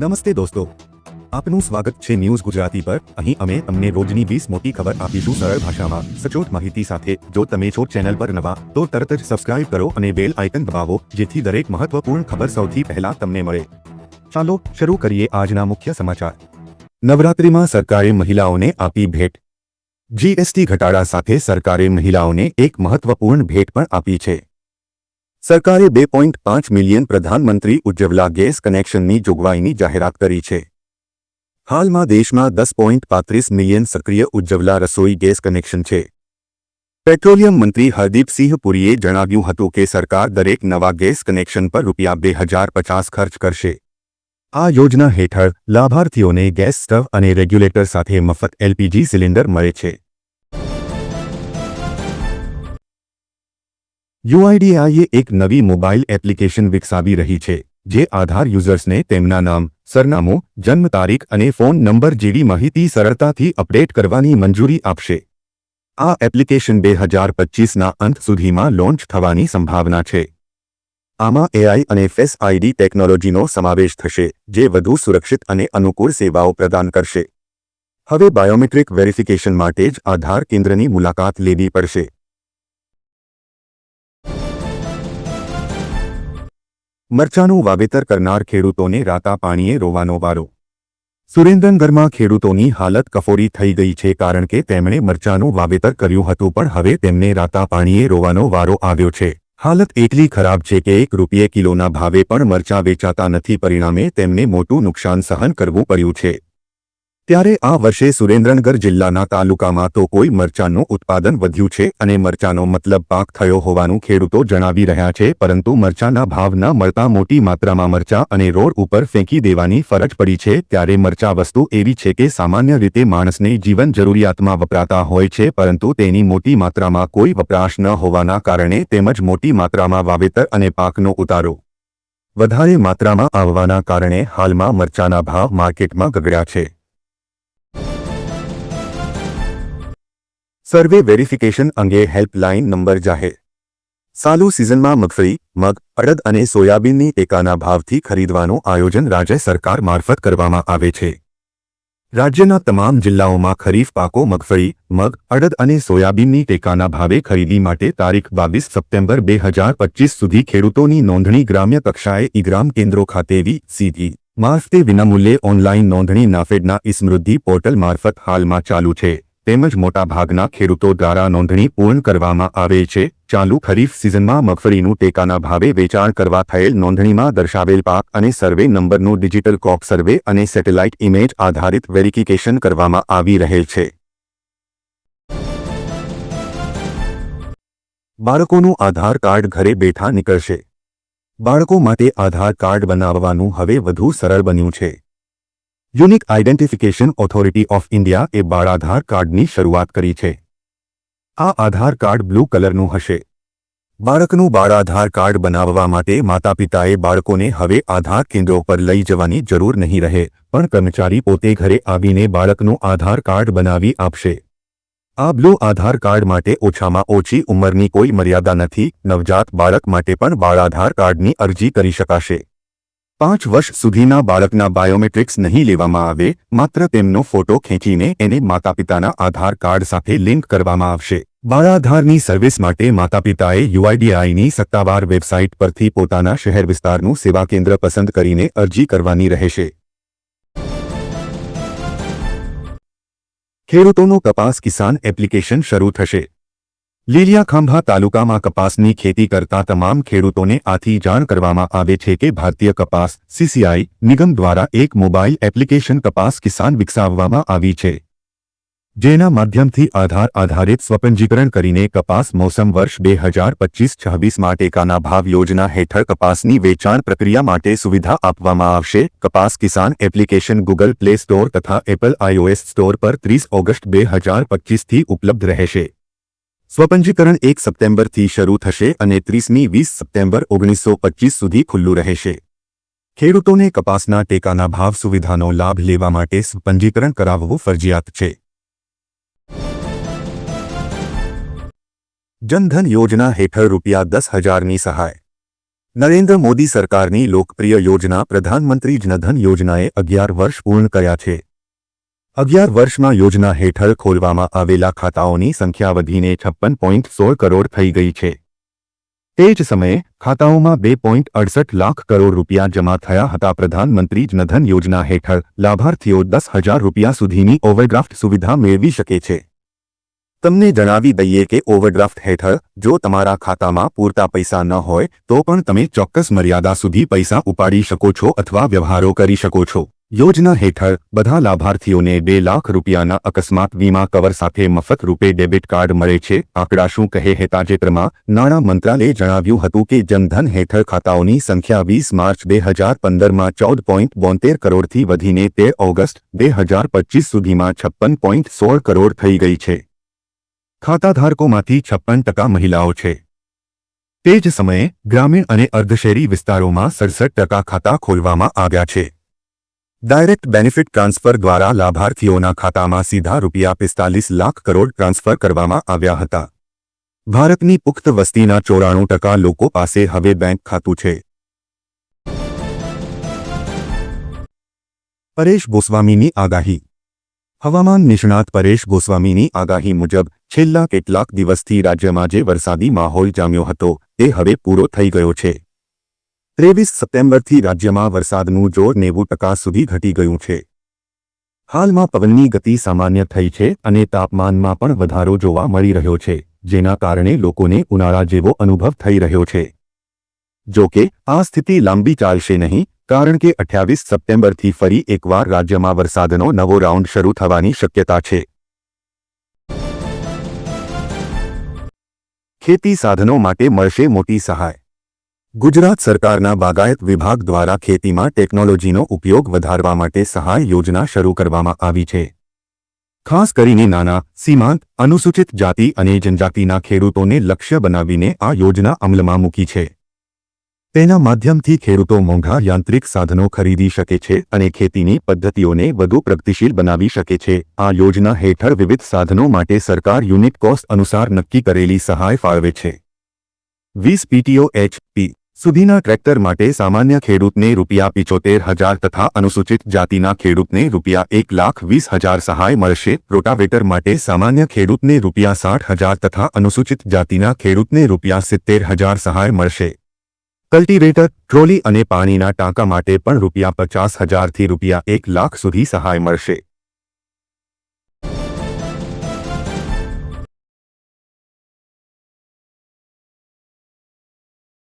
નમસ્તે દોસ્તો. આપનું સ્વાગત છે ન્યૂઝ ગુજરાતી પર. અહીં અમે તમને રોજની વીસ મોટી ખબર આપીશું સરળ ભાષામાં. સચોટ માહિતી સાથે જો તમે છો ચેનલ પર નવા, તો તરત જ સબસ્ક્રાઇબ કરો અને બેલ આઇકન દબાવો, જેથી દરેક મહત્વપૂર્ણ ખબર સૌથી પહેલા તમને મળે. ચાલો શરૂ કરીએ આજના મુખ્ય સમાચાર. નવરાત્રિમાં સરકારે મહિલાઓને આપી ભેટ. જીએસટી ઘટાડા સાથે સરકારે મહિલાઓને એક મહત્વપૂર્ણ ભેટ પણ આપી છે. સરકારે બે પોઈન્ટ પાંચ મિલિયન પ્રધાનમંત્રી ઉજ્જવલા ગેસ કનેક્શનની જોગવાઈની જાહેરાત કરી છે. હાલમાં દેશમાં દસ પોઈન્ટ પાંત્રીસ મિલિયન સક્રિય ઉજ્જવલા રસોઈ ગેસ કનેક્શન છે. પેટ્રોલિયમ મંત્રી હરદીપસિંહ પુરીએ જણાવ્યું હતું કે સરકાર દરેક નવા ગેસ કનેક્શન પર રૂપિયા બે હજાર પચાસ ખર્ચ કરશે. આ યોજના હેઠળ લાભાર્થીઓને ગેસ સ્ટવ અને રેગ્યુલેટર સાથે મફત એલપીજી સિલિન્ડર મળે છે. યુઆઈડીઆઈએ એક નવી મોબાઈલ એપ્લિકેશન વિકસાવી રહી છે, જે આધાર યુઝર્સને તેમના નામ, સરનામું, જન્મ તારીખ અને ફોન નંબર જેવી માહિતી સરળતાથી અપડેટ કરવાની મંજૂરી આપશે. આ એપ્લિકેશન બે હજાર પચીસના અંત સુધીમાં લોન્ચ થવાની સંભાવના છે. આમાં એઆઈ અને ફેસ આઈડી ટેકનોલોજીનો સમાવેશ થશે, જે વધુ સુરક્ષિત અને અનુકૂળ સેવાઓ પ્રદાન કરશે. હવે બાયોમેટ્રિક વેરિફિકેશન માટે જ આધાર કેન્દ્રની મુલાકાત લેવી પડશે. મરચાનું વાવેતર કરનાર ખેડૂતોને રાતા પાણીએ રોવાનો વારો. સુરેન્દ્રનગરમાં ખેડૂતોની હાલત કફોડી થઈ ગઈ છે કારણ કે તેમણે મરચાનું વાવેતર કર્યું હતું પણ હવે તેમને રાતા પાણીએ રોવાનો વારો આવ્યો છે. હાલત એટલી ખરાબ છે કે એક રૂપિયે કિલોના ભાવે પણ મરચાં વેચાતા નથી. પરિણામે તેમને મોટું નુકસાન સહન કરવું પડ્યું છે. ત્યારે આ વર્ષે સુરેન્દ્રનગર જિલ્લાના તાલુકામાં તો કોઈ મરચાંનું ઉત્પાદન વધ્યું છે અને મરચાંનો મતલબ પાક થયો હોવાનું ખેડૂતો જણાવી રહ્યા છે, પરંતુ મરચાંના ભાવ ન મળતા મોટી માત્રામાં મરચાં અને રોડ ઉપર ફેંકી દેવાની ફરજ પડી છે, ત્યારે મરચાં વસ્તુ એવી છે કે સામાન્ય રીતે માણસને જીવન જરૂરિયાતમાં વપરાતા હોય છે, પરંતુ તેની મોટી માત્રામાં કોઈ વપરાશ ન હોવાના કારણે તેમજ મોટી માત્રામાં વાવેતર અને પાકનો ઉતારો વધારે માત્રામાં આવવાના કારણે હાલમાં મરચાંના ભાવ માર્કેટમાં ગગડ્યા છે. સર્વે વેરિફિકેશન અંગે હેલ્પલાઇન નંબર જાહેર. સાલુ સિઝનમાં મગફળી, મગ, અડદ અને સોયાબીનની ટેકાના ભાવથી ખરીદવાનું આયોજન રાજ્ય સરકાર મારફત કરવામાં આવે છે. રાજ્યના તમામ જિલ્લાઓમાં ખરીફ પાકો મગફળી, મગ, અડદ અને સોયાબીનની ટેકાના ભાવે ખરીદી માટે તારીખ બાવીસ સપ્ટેમ્બર બે હજાર સુધી ખેડૂતોની નોંધણી ગ્રામ્ય કક્ષાએ ઇગ્રામ કેન્દ્રો ખાતેવી સીધી મારફતે વિનામૂલ્યે ઓનલાઇન નોંધણી નાફેડના ઇસ્મૃદ્ધિ પોર્ટલ મારફત હાલમાં ચાલુ છે. તેમજ મોટાભાગના ખેડૂતો દ્વારા નોંધણી પૂર્ણ કરવામાં આવે છે. ચાલુ ખરીફ સિઝનમાં મગફળીનું ટેકાના ભાવે વેચાણ કરવા થયેલ નોંધણીમાં દર્શાવેલ પાક અને સર્વે નંબરનું ડિજિટલ કોક સર્વે અને સેટેલાઇટ ઇમેજ આધારિત વેરિફિકેશન કરવામાં આવી રહેલ છે. બાળકોનું આધાર કાર્ડ ઘરે બેઠા નીકળશે. બાળકો માટે આધાર કાર્ડ બનાવવાનું હવે વધુ સરળ બન્યું છે. Unique identification authority of India એ બાળ આધાર કાર્ડની શરૂઆત કરી છે. આ આધાર કાર્ડ બ્લુ કલરનું હશે. બાળકનું બાળ આધાર કાર્ડ બનાવવા માટે માતાપિતાએ બાળકોને હવે આધાર કેન્દ્રો પર લઈ જવાની જરૂર નહીં રહે, પણ કર્મચારી પોતે ઘરે આવીને બાળકનું આધાર કાર્ડ બનાવી આપશે. આ બ્લુ આધાર કાર્ડ માટે ઓછામાં ઓછી ઉંમરની કોઈ મર્યાદા નથી, નવજાત બાળક માટે પણ બાળ આધાર કાર્ડની અરજી કરી શકાશે. પાંચ વર્ષ સુધીના બાળકના બાયોમેટ્રિક્સ નહીં લેવામાં આવે, માત્ર તેમનો ફોટો ખેંચીને એને માતાપિતાના આધાર કાર્ડ સાથે લિંક કરવામાં આવશે. બાળાધારની સર્વિસ માટે માતાપિતાએ યુઆઈડીઆઈની સત્તાવાર વેબસાઇટ પરથી પોતાના શહેર વિસ્તારનું સેવા કેન્દ્ર પસંદ કરીને અરજી કરવાની રહેશે. ખેડૂતોનો કપાસ કિસાન એપ્લિકેશન શરૂ થશે. લીલિયાખાંભા તાલુકામાં કપાસની ખેતી કરતા તમામ ખેડૂતોને આથી જાણ કરવામાં આવે છે કે ભારતીય કપાસ સીસીઆઈ નિગમ દ્વારા એક મોબાઈલ એપ્લિકેશન કપાસ કિસાન વિકસાવવામાં આવી છે. જેના માધ્યમથી આધાર આધારિત સ્વપંજીકરણ કરીને કપાસ મોસમ વર્ષ બે હજાર પચીસ છવ્વીસમાં ટેકાના ભાવ યોજના હેઠળ કપાસની વેચાણ પ્રક્રિયા માટે સુવિધા આપવામાં આવશે. Kapas Kisan application Google Play Store તથા એપલ આઈઓએસ સ્ટોર પર ત્રીસ ઓગસ્ટ બે હજાર પચીસથી ઉપલબ્ધ રહેશે. સ્વપંજીકરણ એક સપ્ટેમ્બરથી શરૂ થશે અને ત્રીસમી વીસ સપ્ટેમ્બર ઓગણીસો પચીસ સુધી ખુલ્લું રહેશે. ખેડૂતોને કપાસના ટેકાના ભાવ સુવિધાનો લાભ લેવા માટે સ્વપંજીકરણ કરાવવું ફરજિયાત છે. જનધન યોજના હેઠળ રૂપિયા દસ હજારની સહાય. નરેન્દ્ર મોદી સરકારની લોકપ્રિય યોજના પ્રધાનમંત્રી જનધન યોજનાએ અગિયાર વર્ષ પૂર્ણ કર્યા છે. અગિયાર વર્ષમાં યોજના હેઠળ ખોલવામાં આવેલા ખાતાઓની સંખ્યા વધીને છપ્પન પોઈન્ટ સોળ કરોડ થઈ ગઈ છે. તે જ સમયે ખાતાઓમાં બે પોઈન્ટ અડસઠ લાખ કરોડ રૂપિયા જમા થયા હતા. પ્રધાનમંત્રી જનધન યોજના હેઠળ લાભાર્થીઓ દસ હજાર રૂપિયા સુધીની ઓવરડ્રાફ્ટ સુવિધા મેળવી શકે છે. તમને જણાવી દઈએ કે ઓવરડ્રાફ્ટ હેઠળ જો તમારા ખાતામાં પૂરતા પૈસા ન હોય, તો પણ તમે ચોક્કસ મર્યાદા સુધી પૈસા ઉપાડી શકો છો અથવા વ્યવહારો કરી શકો છો. યોજના હેઠળ બધા લાભાર્થીઓને બે લાખ રૂપિયાના અકસ્માત વીમા કવર સાથે મફત રૂપે ડેબિટ કાર્ડ મળે છે. આંકડા શું કહે હે તાજેતરમાં નાણાં મંત્રાલયે જણાવ્યું હતું કે જનધન હેઠળ ખાતાઓની સંખ્યા વીસ માર્ચ બે હજાર પંદરમાં ચૌદ પોઈન્ટ બોતેર કરોડથી વધીને તેર ઓગસ્ટ બે હજાર પચીસ સુધીમાં છપ્પન પોઈન્ટ સોળ કરોડ થઈ ગઈ છે. ખાતાધારકોમાંથી છપ્પન ટકા મહિલાઓ છે. તે જ સમયે ગ્રામીણ અને અર્ધશહેરી વિસ્તારોમાં સડસઠ ટકા ખાતા ખોલવામાં આવ્યા છે. ડાયરેક્ટ બેનિફિટ ટ્રાન્સફર દ્વારા લાભાર્થીઓના ખાતામાં સીધા રૂપિયા પિસ્તાલીસ લાખ કરોડ ટ્રાન્સફર કરવામાં આવ્યા હતા. ભારતની પુખ્ત વસ્તીના ચોરાણું ટકા લોકો પાસે હવે બેંક ખાતું છે. પરેશ ગોસ્વામીની આગાહી. હવામાન નિષ્ણાત પરેશ ગોસ્વામીની આગાહી મુજબ, છેલ્લા કેટલાક દિવસથી રાજ્યમાં જે વરસાદી માહોલ જામ્યો હતો, તે હવે પૂરો થઈ ગયો છે. ત્રેવીસ સપ્ટેમ્બરથી રાજ્યમાં વરસાદનું જોર નેવું ટકા સુધી ઘટી ગયું છે. હાલમાં પવનની ગતિ સામાન્ય થઈ છે અને તાપમાનમાં પણ વધારો જોવા મળી રહ્યો છે, જેના કારણે લોકોને ઉનાળા જેવો અનુભવ થઈ રહ્યો છે. જો કે, આ સ્થિતિ લાંબી ચાલશે નહીં, કારણ કે અઠ્યાવીસ સપ્ટેમ્બરથી ફરી એકવાર રાજ્યમાં વરસાદનો નવો રાઉન્ડ શરૂ થવાની શક્યતા છે. ખેતી સાધનો માટે મળશે મોટી સહાય. ગુજરાત સરકારના બાગાયત વિભાગ દ્વારા ખેતીમાં ટેકનોલોજીનો ઉપયોગ વધારવા માટે સહાય યોજના શરૂ કરવામાં આવી છે. ખાસ કરીને નાના, સીમાંત, અનુસૂચિત જાતિ અને જનજાતિના ખેડૂતોને લક્ષ્ય બનાવીને આ યોજના અમલમાં મૂકી છે. તેના માધ્યમથી ખેડૂતો મોંઘા યાંત્રિક સાધનો ખરીદી શકે છે અને ખેતીની પદ્ધતિઓને વધુ પ્રગતિશીલ બનાવી શકે છે. આ યોજના હેઠળ વિવિધ સાધનો માટે સરકાર યુનિટ કોસ્ટ અનુસાર નક્કી કરેલી સહાય ફાળવે છે. વીસ પીટીઓ એચપી સુધીના ટ્રેક્ટર માટે સામાન્ય ખેડૂતને રૂપિયા પિચોતેર હજાર તથા અનુસૂચિત જાતિના ખેડૂતને રૂપિયા એક લાખ વીસ હજાર સહાય મળશે. રોટાવેટર માટે સામાન્ય ખેડૂતને રૂપિયા સાઠ હજાર તથા અનુસૂચિત જાતિના ખેડૂતને રૂપિયા સિત્તેર હજાર સહાય મળશે. કલ્ટિવેટર, ટ્રોલી અને પાણીના ટાંકા માટે પણ રૂપિયા પચાસ હજારથી રૂપિયા એક લાખ સુધી સહાય મળશે.